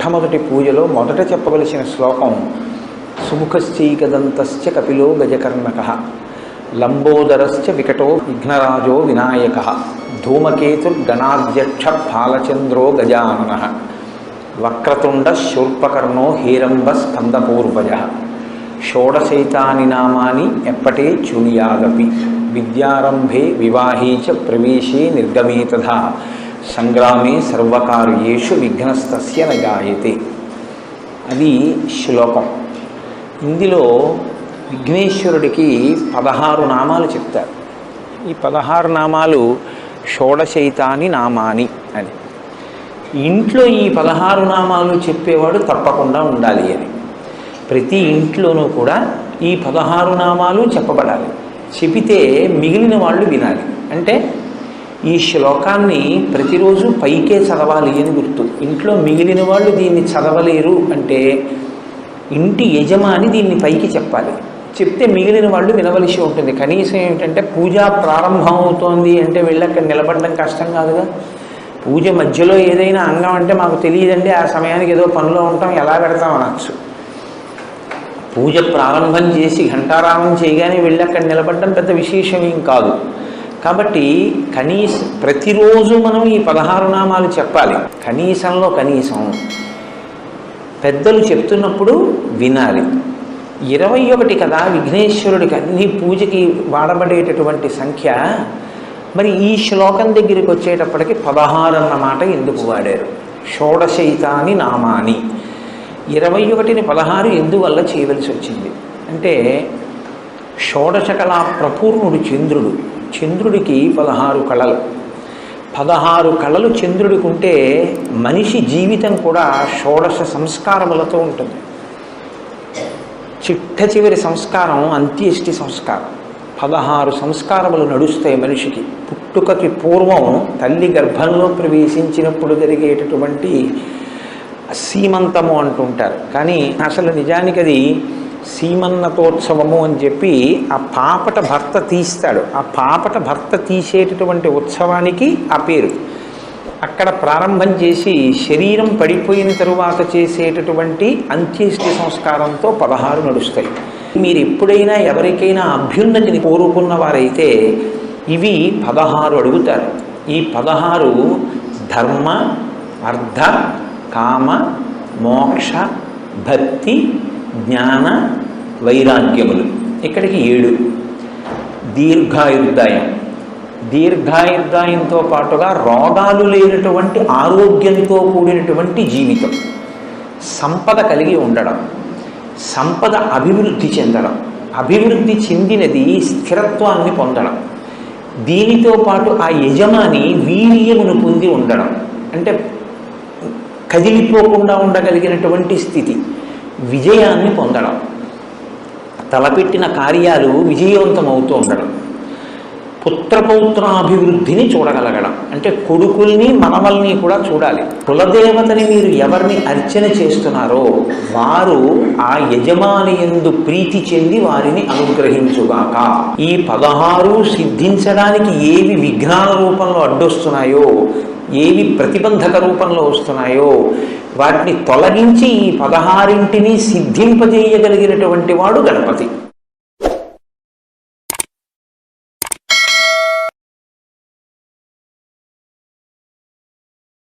మొట్టమొదటి పూజలో మొదట చెప్పవలసిన శ్లోకం సుముఖశ్చైకదంతశ్చ కపిలో గజకర్ణక లంబోదరశ్చ వికటో విఘ్నరాజో వినాయక ధూమకేతుర్గణాధ్యక్ష ఫాలచంద్రో గజానన వక్రతుండ శూర్పకర్ణో హీరంబ స్కందపూర్వజ షోడశైతాని నామాని ఎప్పటే చూయాదపి విద్యారంభే వివాహే చ ప్రవేశే నిర్గమే సంగ్రామే సర్వకార్యేషు విఘ్నస్తస్య నజాయతే. అది శ్లోకం. ఇందులో విఘ్నేశ్వరుడికి పదహారు నామాలు చెప్తారు. ఈ పదహారు నామాలు షోడశైతాని నామాని అని. ఇంట్లో ఈ పదహారు నామాలు చెప్పేవాడు తప్పకుండా ఉండాలి అని. ప్రతి ఇంట్లోనూ కూడా ఈ పదహారు నామాలు చెప్పబడాలి. చెబితే మిగిలిన వాళ్ళు వినాలి. అంటే ఈ శ్లోకాన్ని ప్రతిరోజు పైకే చదవాలి అని గుర్తు. ఇంట్లో మిగిలిన వాళ్ళు దీన్ని చదవలేరు అంటే ఇంటి యజమాని దీన్ని పైకి చెప్పాలి. చెప్తే మిగిలిన వాళ్ళు వినవలసి ఉంటుంది. కనీసం ఏమిటంటే పూజ ప్రారంభం అవుతోంది అంటే వెళ్ళి అక్కడ నిలబడడం కష్టం కాదుగా. పూజ మధ్యలో ఏదైనా అంగం అంటే మాకు తెలియదండి. ఆ సమయానికి ఏదో పనిలో ఉంటాం. ఎలా పెడతాం అనొచ్చు. పూజ ప్రారంభం చేసి ఘంటారామం చేయగానే వెళ్ళి అక్కడ నిలబడడం పెద్ద విశేషం ఏం కాదు. కాబట్టి కనీస ప్రతిరోజు మనం ఈ పదహారు నామాలు చెప్పాలి. కనీసంలో కనీసం. పెద్దలు చెప్తున్నప్పుడు వినాలి. ఇరవై ఒకటి కదా విఘ్నేశ్వరుడికి అన్ని పూజకి వాడబడేటటువంటి సంఖ్య. మరి ఈ శ్లోకం దగ్గరికి వచ్చేటప్పటికి పదహారు అన్నమాట ఎందుకు వాడారు? షోడశైతాని నామాని. ఇరవై ఒకటిని పదహారు ఎందువల్ల చేయవలసి వచ్చింది? అంటే షోడశకళా ప్రపూర్ణుడు చంద్రుడు. చంద్రుడికి పదహారు కళలు. పదహారు కళలు చంద్రుడికి ఉంటే మనిషి జీవితం కూడా షోడశ సంస్కారములతో ఉంటుంది. చిట్ట చివరి సంస్కారం అంత్యేష్టి సంస్కారం. పదహారు సంస్కారములు నడుస్తాయి మనిషికి. పుట్టుకకి పూర్వం తల్లి గర్భంలో ప్రవేశించినప్పుడు జరిగేటటువంటి సీమంతము అంటుంటారు. కానీ అసలు నిజానికి అది సీమన్నతోత్సవము అని చెప్పి ఆ పాపట భర్త తీస్తాడు. ఆ పాపట భర్త తీసేటటువంటి ఉత్సవానికి ఆ పేరు. అక్కడ ప్రారంభం చేసి శరీరం పడిపోయిన తరువాత చేసేటటువంటి అంత్యేష్టి సంస్కారంతో పదహారు నడుస్తాయి. మీరు ఎప్పుడైనా ఎవరికైనా అభ్యున్నతిని కోరుకున్న వారైతే ఇవి పదహారు అడుగుతారు. ఈ పదహారు ధర్మ అర్థ కామ మోక్ష భక్తి జ్ఞాన వైరాగ్యములు. ఇక్కడికి ఏడు. దీర్ఘాయుర్దాయం. దీర్ఘాయుర్దాయంతో పాటుగా రోగాలు లేనటువంటి ఆరోగ్యంతో కూడినటువంటి జీవితం. సంపద కలిగి ఉండడం. సంపద అభివృద్ధి చెందడం. అభివృద్ధి చెందినది స్థిరత్వాన్ని పొందడం. దీనితో పాటు ఆ యజమాని వీర్యమును పొంది ఉండడం. అంటే కదిలిపోకుండా ఉండగలిగినటువంటి స్థితి. విజయాన్ని పొందడం. తలపెట్టిన కార్యాలు విజయవంతం అవుతూ ఉండడం పుత్రపౌత్రాభివృద్ధిని చూడగలగడం. అంటే కొడుకుల్ని మనవల్ని కూడా చూడాలి. కులదేవతని మీరు ఎవరిని అర్చన చేస్తున్నారో వారు ఆ యజమాని ఎందు ప్రీతి చెంది వారిని అనుగ్రహించుగాక. ఈ పదహారు సిద్ధించడానికి ఏవి విఘ్నాల రూపంలో అడ్డొస్తున్నాయో ఏవి ప్రతిబంధక రూపంలో వస్తున్నాయో వాటిని తొలగించి ఈ పదహారింటిని సిద్ధింపజేయగలిగినటువంటి వాడు గణపతి.